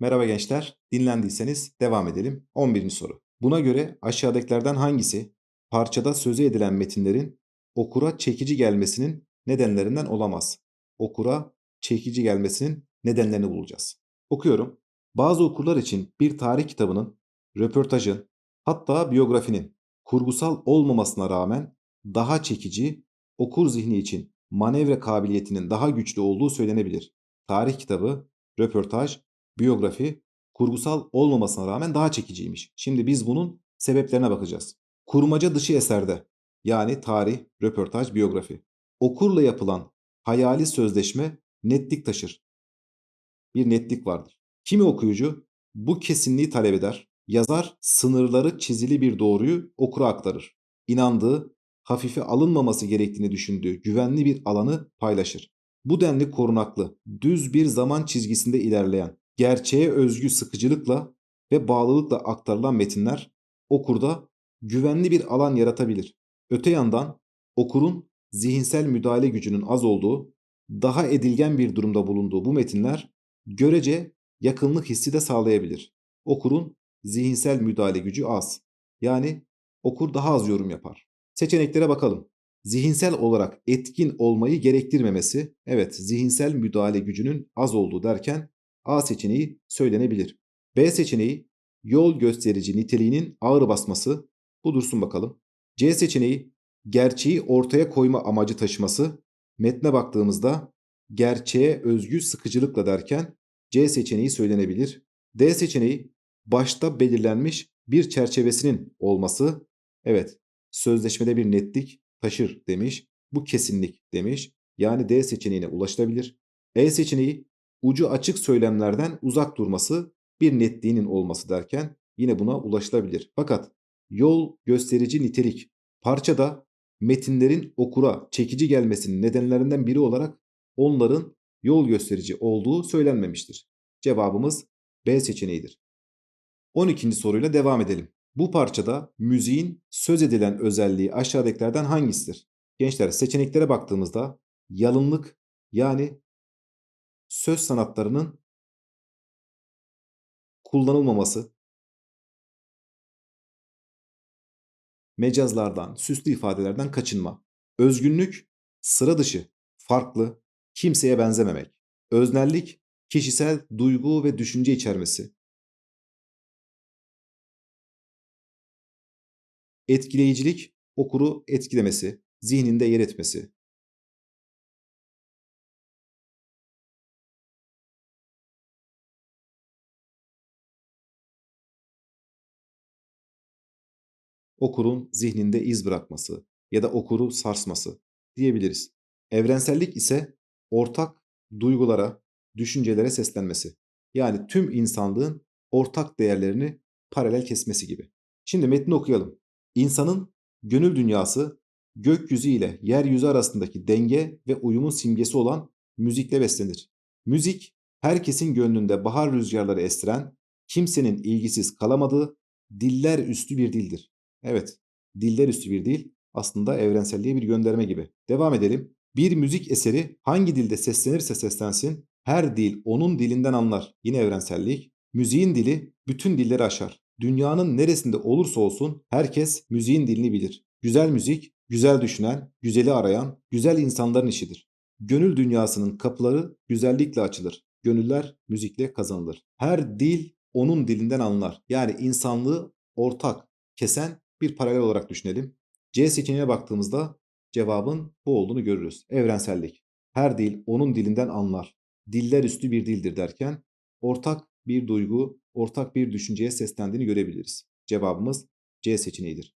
Merhaba gençler. Dinlendiyseniz devam edelim. 11. soru. Buna göre aşağıdakilerden hangisi parçada sözü edilen metinlerin okura çekici gelmesinin nedenlerinden olamaz? Okura çekici gelmesinin nedenlerini bulacağız. Okuyorum. Bazı okurlar için bir tarih kitabının, röportajın, hatta biyografinin kurgusal olmamasına rağmen daha çekici, okur zihni için manevra kabiliyetinin daha güçlü olduğu söylenebilir. Tarih kitabı, röportaj, biyografi kurgusal olmamasına rağmen daha çekiciymiş. Şimdi biz bunun sebeplerine bakacağız. Kurmaca dışı eserde yani tarih, röportaj, biyografi. Okurla yapılan hayali sözleşme netlik taşır. Bir netlik vardır. Kimi okuyucu bu kesinliği talep eder. Yazar sınırları çizili bir doğruyu okura aktarır. İnandığı, hafife alınmaması gerektiğini düşündüğü güvenli bir alanı paylaşır. Bu denli korunaklı, düz bir zaman çizgisinde ilerleyen, gerçeğe özgü sıkıcılıkla ve bağlılıkla aktarılan metinler okurda güvenli bir alan yaratabilir. Öte yandan okurun zihinsel müdahale gücünün az olduğu, daha edilgen bir durumda bulunduğu bu metinler görece yakınlık hissi de sağlayabilir. Okurun zihinsel müdahale gücü az. Yani okur daha az yorum yapar. Seçeneklere bakalım. Zihinsel olarak etkin olmayı gerektirmemesi, evet zihinsel müdahale gücünün az olduğu derken A seçeneği söylenebilir. B seçeneği yol gösterici niteliğinin ağır basması. Bu dursun bakalım. C seçeneği gerçeği ortaya koyma amacı taşıması. Metne baktığımızda gerçeğe özgü sıkıcılıkla derken C seçeneği söylenebilir. D seçeneği başta belirlenmiş bir çerçevesinin olması. Evet sözleşmede bir netlik taşır demiş. Bu kesinlik demiş. Yani D seçeneğine ulaşılabilir. E seçeneği ucu açık söylemlerden uzak durması bir netliğinin olması derken yine buna ulaşılabilir. Fakat yol gösterici nitelik parçada metinlerin okura çekici gelmesinin nedenlerinden biri olarak onların yol gösterici olduğu söylenmemiştir. Cevabımız B seçeneğidir. 12. soruyla devam edelim. Bu parçada müziğin söz edilen özelliği aşağıdakilerden hangisidir? Gençler seçeneklere baktığımızda yalınlık yani söz sanatlarının kullanılmaması, mecazlardan, süslü ifadelerden kaçınma, özgünlük, sıra dışı, farklı, kimseye benzememek, öznellik, kişisel duygu ve düşünce içermesi, etkileyicilik, okuru etkilemesi, zihninde yer etmesi, okurun zihninde iz bırakması ya da okuru sarsması diyebiliriz. Evrensellik ise ortak duygulara, düşüncelere seslenmesi. Yani tüm insanlığın ortak değerlerini paralel kesmesi gibi. Şimdi metni okuyalım. İnsanın gönül dünyası gökyüzü ile yeryüzü arasındaki denge ve uyumun simgesi olan müzikle beslenir. Müzik herkesin gönlünde bahar rüzgarları estiren, kimsenin ilgisiz kalamadığı diller üstü bir dildir. Evet, diller üstü bir dil aslında evrenselliğe bir gönderme gibi. Devam edelim. Bir müzik eseri hangi dilde seslenirse seslensin her dil onun dilinden anlar. Yine evrensellik. Müziğin dili bütün dilleri aşar. Dünyanın neresinde olursa olsun herkes müziğin dilini bilir. Güzel müzik, güzel düşünen, güzeli arayan, güzel insanların işidir. Gönül dünyasının kapıları güzellikle açılır. Gönüller müzikle kazanılır. Her dil onun dilinden anlar. Yani insanlığı ortak, kesen bir paralel olarak düşünelim. C seçeneğine baktığımızda cevabın bu olduğunu görürüz. Evrensellik. Her dil onun dilinden anlar. Diller üstü bir dildir derken ortak bir duygu, ortak bir düşünceye seslendiğini görebiliriz. Cevabımız C seçeneğidir.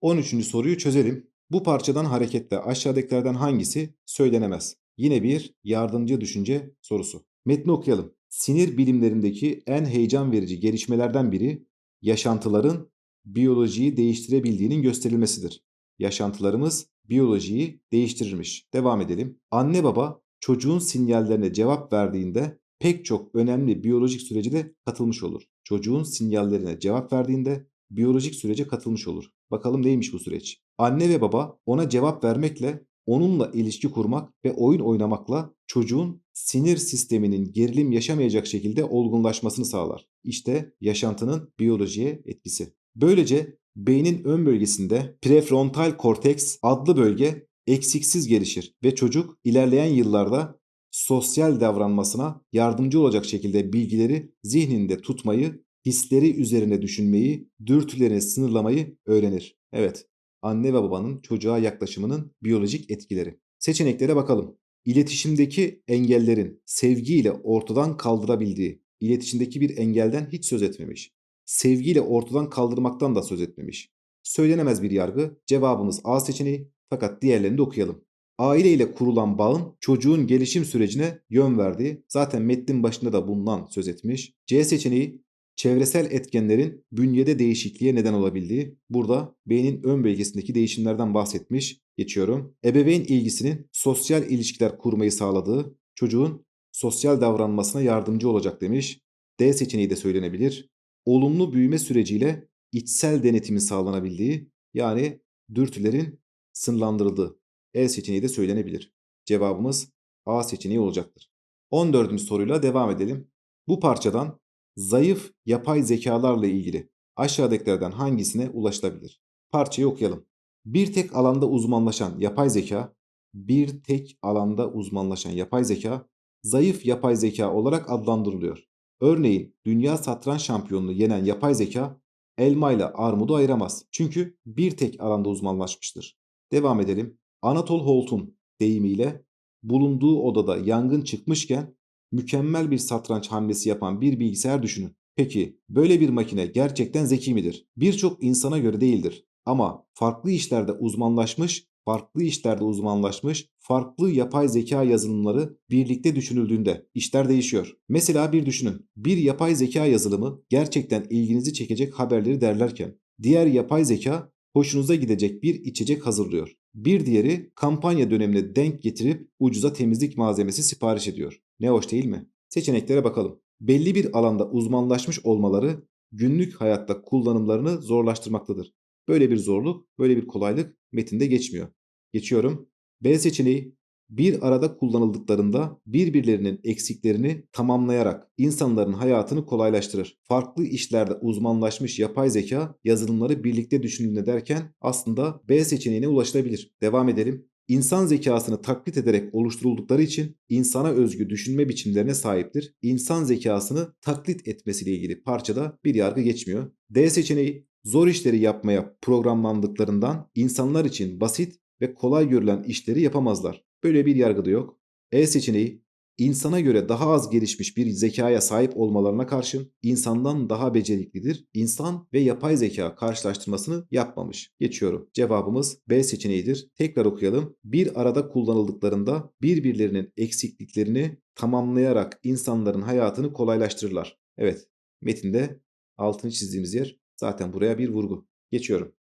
13. soruyu çözelim. Bu parçadan hareketle aşağıdakilerden hangisi söylenemez? Yine bir yardımcı düşünce sorusu. Metni okuyalım. Sinir bilimlerindeki en heyecan verici gelişmelerden biri yaşantıların biyolojiyi değiştirebildiğinin gösterilmesidir. Yaşantılarımız biyolojiyi değiştirirmiş. Devam edelim. Anne baba çocuğun sinyallerine cevap verdiğinde pek çok önemli biyolojik sürece de katılmış olur. Çocuğun sinyallerine cevap verdiğinde biyolojik sürece katılmış olur. Bakalım neymiş bu süreç? Anne ve baba ona cevap vermekle, onunla ilişki kurmak ve oyun oynamakla çocuğun sinir sisteminin gerilim yaşamayacak şekilde olgunlaşmasını sağlar. İşte yaşantının biyolojiye etkisi. Böylece beynin ön bölgesinde prefrontal korteks adlı bölge eksiksiz gelişir ve çocuk ilerleyen yıllarda sosyal davranmasına yardımcı olacak şekilde bilgileri zihninde tutmayı, hisleri üzerine düşünmeyi, dürtülerini sınırlamayı öğrenir. Evet, anne ve babanın çocuğa yaklaşımının biyolojik etkileri. Seçeneklere bakalım. İletişimdeki engellerin sevgiyle ortadan kaldırabildiği, iletişimdeki bir engelden hiç söz etmemiş. Sevgiyle ortadan kaldırmaktan da söz etmemiş. Söylenemez bir yargı. Cevabımız A seçeneği fakat diğerlerini de okuyalım. Aile ile kurulan bağın çocuğun gelişim sürecine yön verdiği, zaten metnin başında da bundan söz etmiş. C seçeneği çevresel etkenlerin bünyede değişikliğe neden olabildiği, burada beynin ön bölgesindeki değişimlerden bahsetmiş. Geçiyorum. Ebeveyn ilgisinin sosyal ilişkiler kurmayı sağladığı, çocuğun sosyal davranmasına yardımcı olacak demiş. D seçeneği de söylenebilir. Olumlu büyüme süreciyle içsel denetimin sağlanabildiği, yani dürtülerin sınırlandırıldığı. E seçeneği de söylenebilir. Cevabımız A seçeneği olacaktır. 14. soruyla devam edelim. Bu parçadan zayıf yapay zekalarla ilgili aşağıdakilerden hangisine ulaşılabilir? Parçayı okuyalım. Bir tek alanda uzmanlaşan yapay zeka, bir tek alanda uzmanlaşan yapay zeka, zayıf yapay zeka olarak adlandırılıyor. Örneğin dünya satranç şampiyonunu yenen yapay zeka elma ile armudu ayıramaz. Çünkü bir tek alanda uzmanlaşmıştır. Devam edelim. Anatol Holt'un deyimiyle bulunduğu odada yangın çıkmışken mükemmel bir satranç hamlesi yapan bir bilgisayar düşünün. Peki böyle bir makine gerçekten zeki midir? Birçok insana göre değildir. Ama farklı işlerde uzmanlaşmış, farklı işlerde uzmanlaşmış, farklı yapay zeka yazılımları birlikte düşünüldüğünde işler değişiyor. Mesela bir düşünün. Bir yapay zeka yazılımı gerçekten ilginizi çekecek haberleri derlerken diğer yapay zeka hoşunuza gidecek bir içecek hazırlıyor. Bir diğeri kampanya dönemine denk getirip ucuza temizlik malzemesi sipariş ediyor. Ne hoş değil mi? Seçeneklere bakalım. Belli bir alanda uzmanlaşmış olmaları günlük hayatta kullanımlarını zorlaştırmaktadır. Böyle bir zorluk, böyle bir kolaylık metinde geçmiyor. Geçiyorum. B seçeneği bir arada kullanıldıklarında birbirlerinin eksiklerini tamamlayarak insanların hayatını kolaylaştırır. Farklı işlerde uzmanlaşmış yapay zeka yazılımları birlikte düşünüldüğünde derken aslında B seçeneğine ulaşılabilir. Devam edelim. İnsan zekasını taklit ederek oluşturuldukları için insana özgü düşünme biçimlerine sahiptir. İnsan zekasını taklit etmesiyle ilgili parçada bir yargı geçmiyor. D seçeneği zor işleri yapmaya programlandıklarından insanlar için basit ve kolay görülen işleri yapamazlar. Böyle bir yargı da yok. E seçeneği insana göre daha az gelişmiş bir zekaya sahip olmalarına karşın insandan daha beceriklidir. İnsan ve yapay zeka karşılaştırmasını yapmamış. Geçiyorum. Cevabımız B seçeneğidir. Tekrar okuyalım. Bir arada kullanıldıklarında birbirlerinin eksikliklerini tamamlayarak insanların hayatını kolaylaştırırlar. Evet, metinde altını çizdiğimiz yer zaten buraya bir vurgu. Geçiyorum.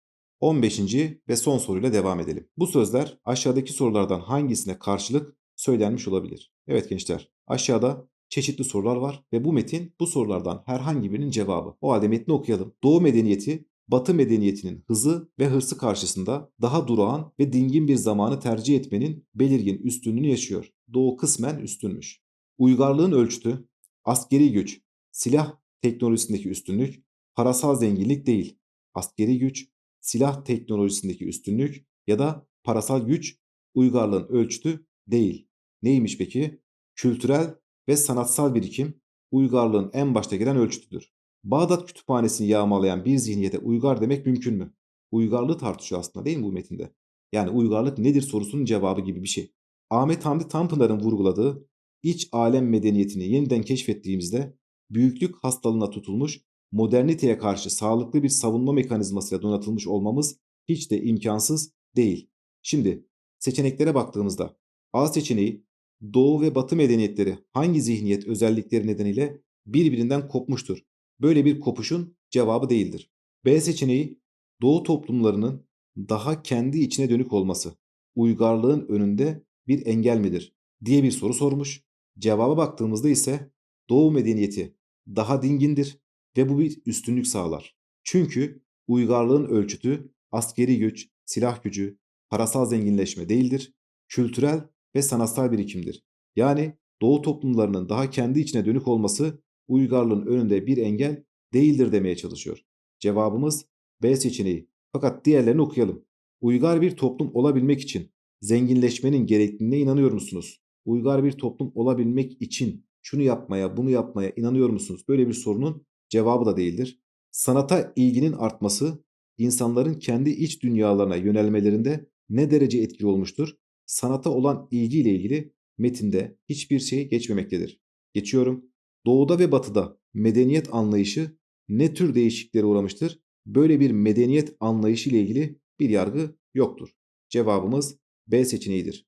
15. ve son soruyla devam edelim. Bu sözler aşağıdaki sorulardan hangisine karşılık söylenmiş olabilir? Evet gençler aşağıda çeşitli sorular var ve bu metin bu sorulardan herhangi birinin cevabı. O halde metni okuyalım. Doğu medeniyeti Batı medeniyetinin hızı ve hırsı karşısında daha durağan ve dingin bir zamanı tercih etmenin belirgin üstünlüğünü yaşıyor. Doğu kısmen üstünmüş. Uygarlığın ölçütü, askeri güç, silah teknolojisindeki üstünlük, parasal zenginlik değil. Askeri güç, silah teknolojisindeki üstünlük ya da parasal güç uygarlığın ölçütü değil. Neymiş peki? Kültürel ve sanatsal birikim uygarlığın en başta gelen ölçütüdür. Bağdat kütüphanesini yağmalayan bir zihniyete uygar demek mümkün mü? Uygarlığı tartışıyor aslında değil mi bu metinde? Yani uygarlık nedir sorusunun cevabı gibi bir şey. Ahmet Hamdi Tanpınar'ın vurguladığı iç alem medeniyetini yeniden keşfettiğimizde büyüklük hastalığına tutulmuş moderniteye karşı sağlıklı bir savunma mekanizmasıyla donatılmış olmamız hiç de imkansız değil. Şimdi seçeneklere baktığımızda A seçeneği Doğu ve Batı medeniyetleri hangi zihniyet özellikleri nedeniyle birbirinden kopmuştur? Böyle bir kopuşun cevabı değildir. B seçeneği Doğu toplumlarının daha kendi içine dönük olması, uygarlığın önünde bir engel midir diye bir soru sormuş. Cevaba baktığımızda ise Doğu medeniyeti daha dingindir, ve bu bir üstünlük sağlar. Çünkü uygarlığın ölçütü askeri güç, silah gücü, parasal zenginleşme değildir, kültürel ve sanatsal birikimdir. Yani Doğu toplumlarının daha kendi içine dönük olması uygarlığın önünde bir engel değildir demeye çalışıyor. Cevabımız B seçeneği. Fakat diğerlerini okuyalım. Uygar bir toplum olabilmek için zenginleşmenin gerekliliğine inanıyor musunuz? Uygar bir toplum olabilmek için şunu yapmaya, bunu yapmaya inanıyor musunuz? Böyle bir sorunun cevabı da değildir. Sanata ilginin artması insanların kendi iç dünyalarına yönelmelerinde ne derece etkili olmuştur? Sanata olan ilgiyle ilgili metinde hiçbir şey geçmemektedir. Geçiyorum. Doğuda ve batıda medeniyet anlayışı ne tür değişikliklere uğramıştır? Böyle bir medeniyet anlayışı ile ilgili bir yargı yoktur. Cevabımız B seçeneğidir.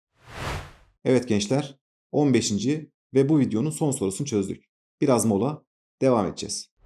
Evet gençler 15. ve bu videonun son sorusunu çözdük. Biraz mola devam edeceğiz.